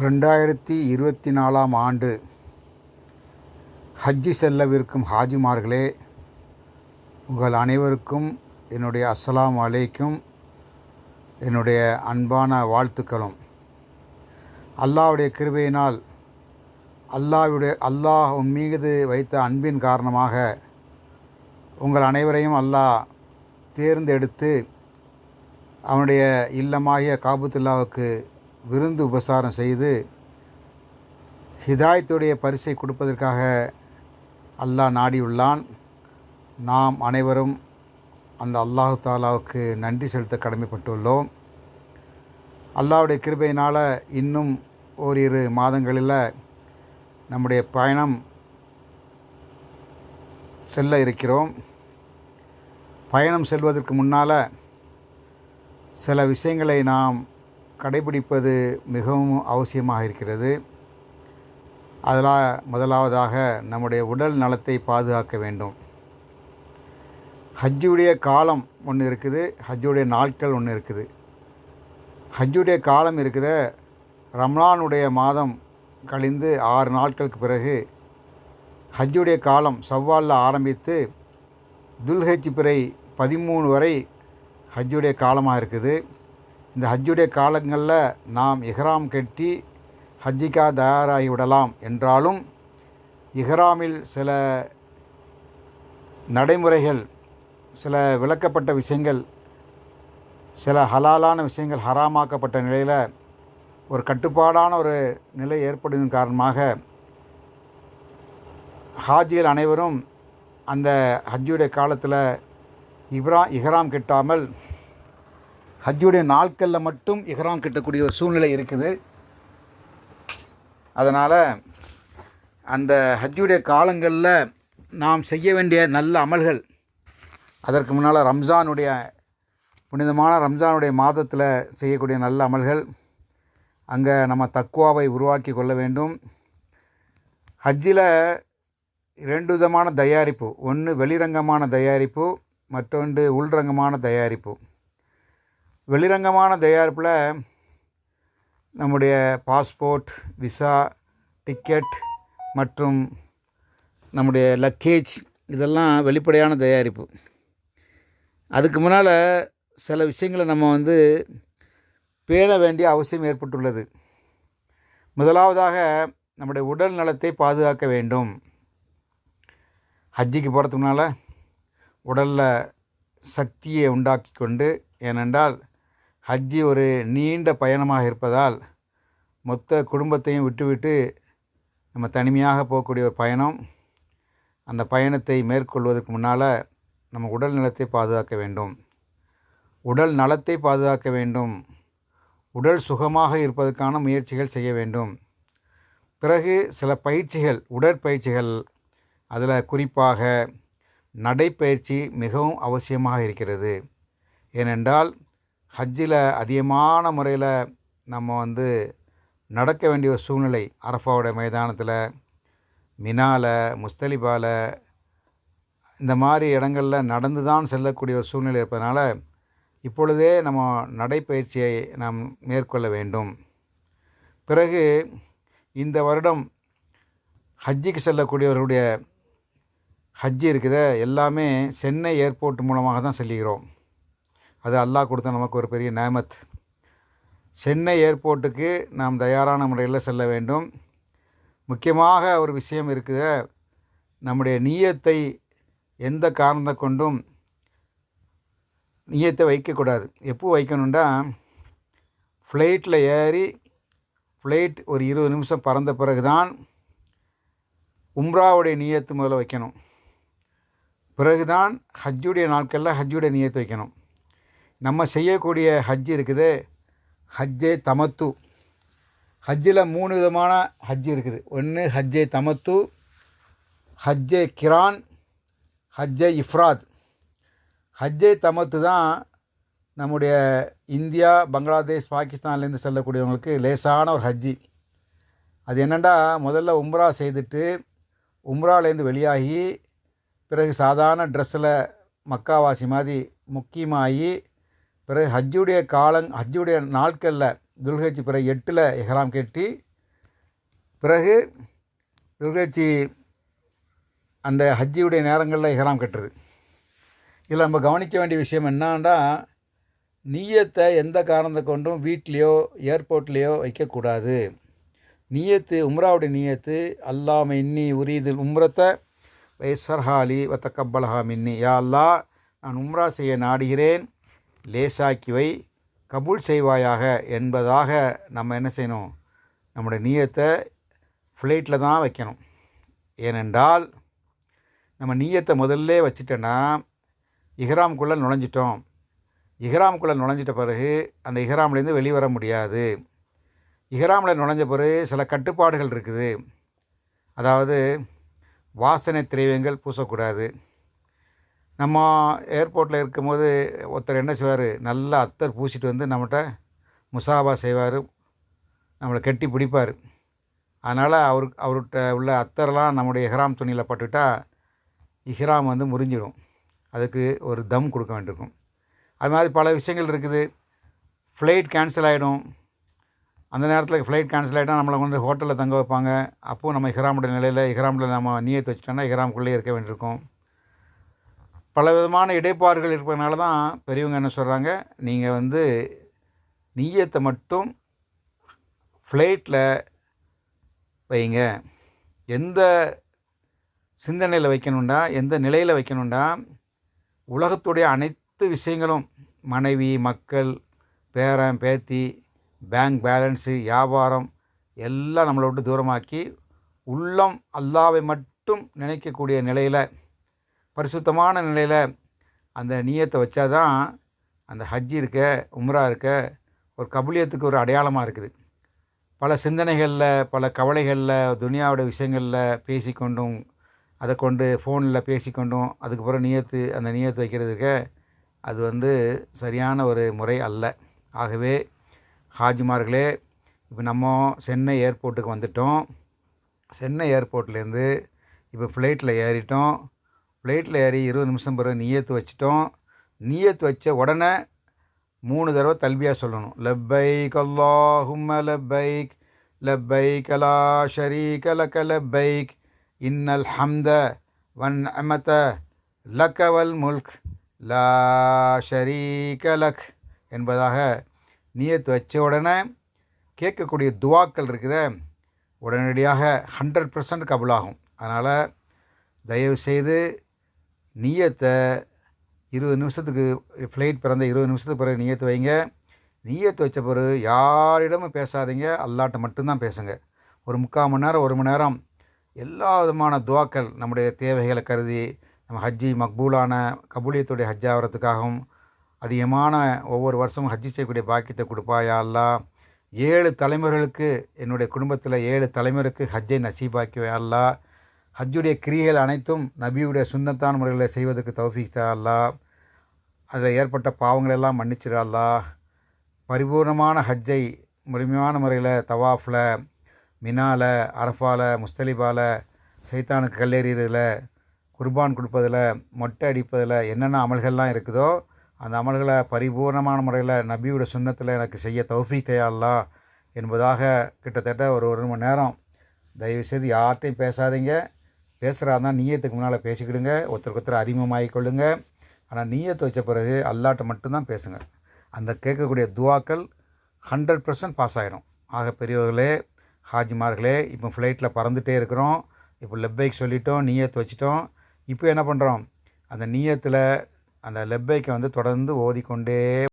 ரெண்டாயிரத்தி இருபத்தி நாலாம் ஆண்டு ஹஜ்ஜி செல்லவிருக்கும் ஹாஜிமார்களே உங்கள் அனைவருக்கும் என்னுடைய அஸ்லாம் அலைக்கும் என்னுடைய அன்பான வாழ்த்துக்களும். அல்லாஹ்வுடைய கிருபையினால் அல்லாஹ்வுடைய அல்லாஹ் உன் மீது வைத்த அன்பின் காரணமாக உங்கள் அனைவரையும் அல்லாஹ் தேர்ந்தெடுத்து அவனுடைய இல்லமாகிய காபுத்துல்லாவுக்கு விருந்து உபசாரம் செய்து ஹிதாயத்துடைய பரிசை கொடுப்பதற்காக அல்லாஹ் நாடியுள்ளான். நாம் அனைவரும் அந்த அல்லாஹு தாலாவுக்கு நன்றி செலுத்த கடமைப்பட்டுள்ளோம். அல்லாஹ்வுடைய கிருபையினால் இன்னும் ஓரிரு மாதங்களில் நம்முடைய பயணம் செல்ல இருக்கிறோம். பயணம் செல்வதற்கு முன்னால் சில விஷயங்களை நாம் கடைபிடிப்பது மிகவும் அவசியமாக இருக்கிறது. அதில் முதலாவதாக நம்முடைய உடல் நலத்தை பாதுகாக்க வேண்டும். ஹஜ்ஜுடைய காலம் ஒன்று இருக்குது ஹஜ்ஜுடைய நாட்கள் ஒன்று இருக்குது. ஹஜ்ஜுடைய காலம் இருக்குது ரம்லானுடைய மாதம் கழிந்து ஆறு நாட்களுக்கு பிறகு ஹஜ்ஜுடைய காலம் சவ்வாலில் ஆரம்பித்து துல்ஹஜ் பிறை பதிமூணு வரை ஹஜ்ஜுடைய காலமாக இருக்குது. இந்த ஹஜ்ஜுடைய காலங்களில் நாம் இஹ்ராம் கட்டி ஹஜ்ஜிக்கா தயாராகி விடலாம் என்றாலும் இஹ்ராமில் சில நடைமுறைகள் சில விளக்கப்பட்ட விஷயங்கள் சில ஹலாலான விஷயங்கள் ஹராமாக்கப்பட்ட நிலையில் ஒரு கட்டுப்பாடான ஒரு நிலை ஏற்படுவதன் காரணமாக ஹாஜிகள் அனைவரும் அந்த ஹஜ்ஜுடைய காலத்தில் இப்ரா இஹ்ராம் கட்டாமல் ஹஜ்ஜுடைய நாட்களில் மட்டும் இஹ்ராம் கட்டக்கூடிய ஒரு சூழ்நிலை இருக்குது. அதனால் அந்த ஹஜ்ஜுடைய காலங்களில் நாம் செய்ய வேண்டிய நல்ல அமல்கள் அதற்கு முன்னால் ரம்ஜானுடைய புனிதமான ரம்ஜானுடைய மாதத்தில் செய்யக்கூடிய நல்ல அமல்கள் அங்கே நம்ம தக்குவாவை உருவாக்கி கொள்ள வேண்டும். ஹஜ்ஜில் இரண்டு விதமான தயாரிப்பு ஒன்று வெளிரங்கமான தயாரிப்பு மற்றொன்று உள்ரங்கமான தயாரிப்பு. வெளிரங்கமான தயாரிப்பில் நம்முடைய பாஸ்போர்ட் விசா டிக்கெட் மற்றும் நம்முடைய லக்கேஜ் இதெல்லாம் வெளிப்படையான தயாரிப்பு. அதுக்கு முன்னால் சில விஷயங்களை நம்ம வந்து பேண வேண்டிய அவசியம் ஏற்பட்டுள்ளது. முதலாவதாக நம்முடைய உடல் நலத்தை பாதுகாக்க வேண்டும். ஹஜ்ஜிக்கு போகிறதுக்குனால உடலில் சக்தியை உண்டாக்கி கொண்டு ஏனென்றால் ஹஜ்ஜி ஒரு நீண்ட பயணமாக இருப்பதால் மொத்த குடும்பத்தையும் விட்டுவிட்டு நம்ம தனிமையாக போகக்கூடிய ஒரு பயணம். அந்த பயணத்தை மேற்கொள்வதற்கு முன்னால் நம்ம உடல் நலத்தை பாதுகாக்க வேண்டும். உடல் நலத்தை பாதுகாக்க வேண்டும். உடல் சுகமாக இருப்பதற்கான முயற்சிகள் செய்ய வேண்டும். பிறகு சில பயிற்சிகள் உடற்பயிற்சிகள் அதில் குறிப்பாக நடைப்பயிற்சி மிகவும் அவசியமாக இருக்கிறது. ஏனென்றால் ஹஜ்ஜில் அதிகமான முறையில் நம்ம வந்து நடக்க வேண்டிய ஒரு சூழ்நிலை அரஃபாவுடைய மைதானத்தில் மினால முஸ்தலிபால இந்த மாதிரி இடங்களில் நடந்து தான் செல்லக்கூடிய ஒரு சூழ்நிலை இருப்பதனால இப்பொழுதே நம்ம நடைப்பயிற்சியை நாம் மேற்கொள்ள வேண்டும். பிறகு இந்த வருடம் ஹஜ்ஜிக்கு செல்லக்கூடியவர்களுடைய ஹஜ்ஜி இருக்குத எல்லாமே சென்னை ஏர்போர்ட் மூலமாக தான் செல்லுகிறோம். அது அல்லாஹ் கொடுத்த நமக்கு ஒரு பெரிய நேமத். சென்னை ஏர்போர்ட்டுக்கு நாம் தயாரான முறையில் செல்ல வேண்டும். முக்கியமாக ஒரு விஷயம் இருக்குது. நம்முடைய நீயத்தை எந்த காரணத்தை கொண்டும் நீயத்தை வைக்கக்கூடாது எப்போ வைக்கணுண்டா ஃப்ளைட்டில் ஏறி ஃப்ளைட் ஒரு இருபது நிமிஷம் பறந்த பிறகு தான் உம்ராவுடைய நீயத்து முதல்ல வைக்கணும். பிறகு தான் ஹஜ்ஜுடைய நாட்களில் ஹஜ்ஜுடைய நீயத்து வைக்கணும். நம்ம செய்யக்கூடிய ஹஜ் இருக்குது. ஹஜ்ஜே தமத்து. ஹஜ்ஜில் மூணு விதமான ஹஜ் இருக்குது. ஒன்று ஹஜ்ஜே தமத்து ஹஜ்ஜே கிரான் ஹஜ்ஜே இஃப்ராத். ஹஜ்ஜே தமத்து தான் நம்முடைய இந்தியா பங்களாதேஷ் பாகிஸ்தான்லேருந்து செல்லக்கூடியவங்களுக்கு லேசான ஒரு ஹஜ்ஜி. அது என்னென்னா முதல்ல உம்ரா செய்துட்டு உம்ராலேருந்து வெளியாகி பிறகு சாதாரண ட்ரெஸ்ஸில் மக்காவாசி மாதிரி முக்கியமாகி பிறகு ஹஜ்ஜுடைய காலங் ஹஜ்ஜுடைய நாட்களில் துல்ஹஜ் பிறகு எட்டில் இஹ்ராம் கட்டி பிறகு துல்ஹஜ்ஜி அந்த ஹஜ்ஜியுடைய நேரங்களில் எஹராம் கட்டுறது இதில் நம்ம கவனிக்க வேண்டிய விஷயம் என்னான்னா நீயத்தை எந்த காரணத்தை கொண்டும் வீட்லேயோ ஏர்போர்ட்லேயோ வைக்கக்கூடாது. நீயத்து உம்ராவுடைய நீயத்து அல்லாம இன்னி உரீதில் உம்ரத்தை வைசர்ஹாலி வத்தக்கப்பலஹா மின்னி. யா அல்லா நான் உம்ரா செய்ய நாடுகிறேன். லேசாக்கிவை கபூல் செய்வாயாக என்பதாக நம்ம என்ன செய்யணும்? நம்முடைய நீயத்தை ஃப்ளைட்டில் தான் வைக்கணும். ஏனென்றால் நம்ம நீயத்தை முதல்ல வச்சுட்டோன்னா இஹ்ராம்குள்ளே நுழைஞ்சிட்டோம். இஹ்ராம்குள்ளே நுழைஞ்சிட்ட பிறகு அந்த இஹ்ராம்லேருந்து வெளியே வர முடியாது. இஹ்ராமில் நுழைஞ்ச பிறகு சில கட்டுப்பாடுகள் இருக்குது. அதாவது வாசனை திரவியங்கள் பூசக்கூடாது. நம்ம ஏர்போர்ட்டில் இருக்கும்போது ஒருத்தர் என்ன செய்வார்? நல்லா அத்தர் பூசிட்டு வந்து நம்மகிட்ட முசாபா செய்வார். நம்மளை கட்டி பிடிப்பார். அதனால் அவர் அவர்கிட்ட உள்ள அத்தர்லாம் நம்முடைய இஹ்ராம் துணியில் பட்டுவிட்டால் இஹ்ராம் வந்து முறிஞ்சிடும். அதுக்கு ஒரு தம் கொடுக்க வேண்டியிருக்கும். அது மாதிரி பல விஷயங்கள் இருக்குது. ஃப்ளைட் கேன்சல் ஆகிடும் அந்த நேரத்தில் ஃப்ளைட் கேன்சல் ஆகிட்டால் நம்மளை வந்து ஹோட்டலில் தங்க வைப்பாங்க. அப்போது நம்ம இஹ்ராமுடைய நிலையில் இஹ்ராமில் நம்ம நீயத்து வச்சுட்டோன்னா இஹ்ராமுக்குள்ளே இருக்க வேண்டியிருக்கும். பல விதமான இடைப்பாடுகள் இருப்பதனால தான் பெரியவங்க என்ன சொல்கிறாங்க நீங்கள் வந்து நீயத்தை மட்டும் ஃப்ளைட்டில் வைங்க. எந்த சிந்தனையில் வைக்கணுண்டா எந்த நிலையில் வைக்கணுண்டா உலகத்துடைய அனைத்து விஷயங்களும் மனைவி மக்கள் பேரன் பேத்தி பேங்க் பேலன்ஸு வியாபாரம் எல்லாம் நம்மளை விட்டு தூரமாக்கி உள்ளம் அல்லாவை மட்டும் நினைக்கக்கூடிய நிலையில் பரிசுத்தமான நிலையில் அந்த நீயத்தை வச்சாதான் அந்த ஹஜ் இருக்க உம்ரா இருக்க ஒரு கபுலியத்துக்கு ஒரு அடையாளமாக இருக்குது. பல சிந்தனைகளில் பல கவலைகளில் துனியாவோட விஷயங்களில் பேசிக்கொண்டும் அதை கொண்டு ஃபோனில் பேசிக்கொண்டும் அதுக்கப்புறம் நியத்து அந்த நியத்து வைக்கிறதுக்கு அது வந்து சரியான ஒரு முறை அல்ல. ஆகவே ஹாஜிமார்களே இப்போ நம்ம சென்னை ஏர்போர்ட்டுக்கு வந்துட்டோம். சென்னை ஏர்போர்ட்லேருந்து இப்போ ஃப்ளைட்டில் ஏறிட்டோம். ஃப்ளைட்டில் ஏறி இருபது நிமிஷம் பிறகு நீயத்து வச்சிட்டோம். நீயத்து வச்ச உடனே மூணு தடவை தல்பியா சொல்லணும். லப்பைக் அல்லாஹும்ம லப்பைக் லப்பைக் கலா ஷரீக லக லப்பைக் இன்னல் ஹம்த வன் அமத லக்கவல் முல்க் லா ஷரீக லக் என்பதாக நீயத்து வச்ச உடனே கேட்கக்கூடிய துவாக்கள் இருக்குத உடனடியாக ஹண்ட்ரட் பர்சன்ட் கபுலாகும். அதனால் தயவுசெய்து நீயத்தை இருபது நிமிஷத்துக்கு ஃப்ளைட் பிறந்த இருபது நிமிஷத்துக்கு பிறகு நீயத்து வைங்க. நீயத்து வச்ச பிறகு யாரிடமும் பேசாதீங்க. அல்லாட்ட மட்டும்தான் பேசுங்க. ஒரு முக்கால் மணி நேரம் ஒரு மணி நேரம் எல்லா விதமான துவாக்கள் நம்முடைய தேவைகளை கருதி நம்ம ஹஜ்ஜி மக்பூலான கபூலியத்துடைய ஹஜ் ஆகிறதுக்காகவும் அதிகமான ஒவ்வொரு வருஷமும் ஹஜ்ஜி செய்யக்கூடிய பாக்கியத்தை கொடுப்பாயா அல்லா. ஏழு தலைமுறைகளுக்கு என்னுடைய குடும்பத்தில் ஏழு தலைமுறைக்கு ஹஜ்ஜை நசீபாக்கியா அல்லா. ஹஜ்ஜுடைய கிரியைகள் அனைத்தும் நபியுடைய சுண்ணத்தான முறைகளை செய்வதற்கு தௌஃபீக்தா அல்லா அதில் ஏற்பட்ட பாவங்களெல்லாம் மன்னிச்சிடா அல்லா பரிபூர்ணமான ஹஜ்ஜை முழுமையான முறையில் தவாஃபில் மினால அரஃபால முஸ்தலிபால சைத்தானுக்கு கல்லெறியதில் குர்பான் கொடுப்பதில் மொட்டை அடிப்பதில் என்னென்ன அமல்கள்லாம் இருக்குதோ அந்த அமல்களை பரிபூர்ணமான முறையில் நபியோட சுண்ணத்தில் எனக்கு செய்ய தௌஃபீக் தயாரில்லா என்பதாக கிட்டத்தட்ட ஒரு ஒரு மணி நேரம். தயவுசெய்து யார்கிட்டையும் பேசாதீங்க. பேசுகிறாருந்தா நீயத்துக்கு முன்னால் பேசிக்கிடுங்க. ஒருத்தருக்கு ஒருத்தர் அறிமுகமாகிக் கொள்ளுங்க ஆனால் நீயத்தை வச்ச பிறகு அல்லாட்ட மட்டும்தான் பேசுங்க. அந்த கேட்கக்கூடிய துவாக்கள் ஹண்ட்ரட் பர்சன்ட் பாஸ் ஆகிடும் ஆக பெரியவர்களே ஹாஜிமார்களே இப்போ ஃப்ளைட்டில் பறந்துகிட்டே இருக்கிறோம். இப்போ லெப்பைக் சொல்லிட்டோம் நீயத்து வச்சிட்டோம். இப்போ என்ன பண்ணுறோம் அந்த நீயத்தில் அந்த லெப்பைக்கை வந்து தொடர்ந்து ஓதிக்கொண்டே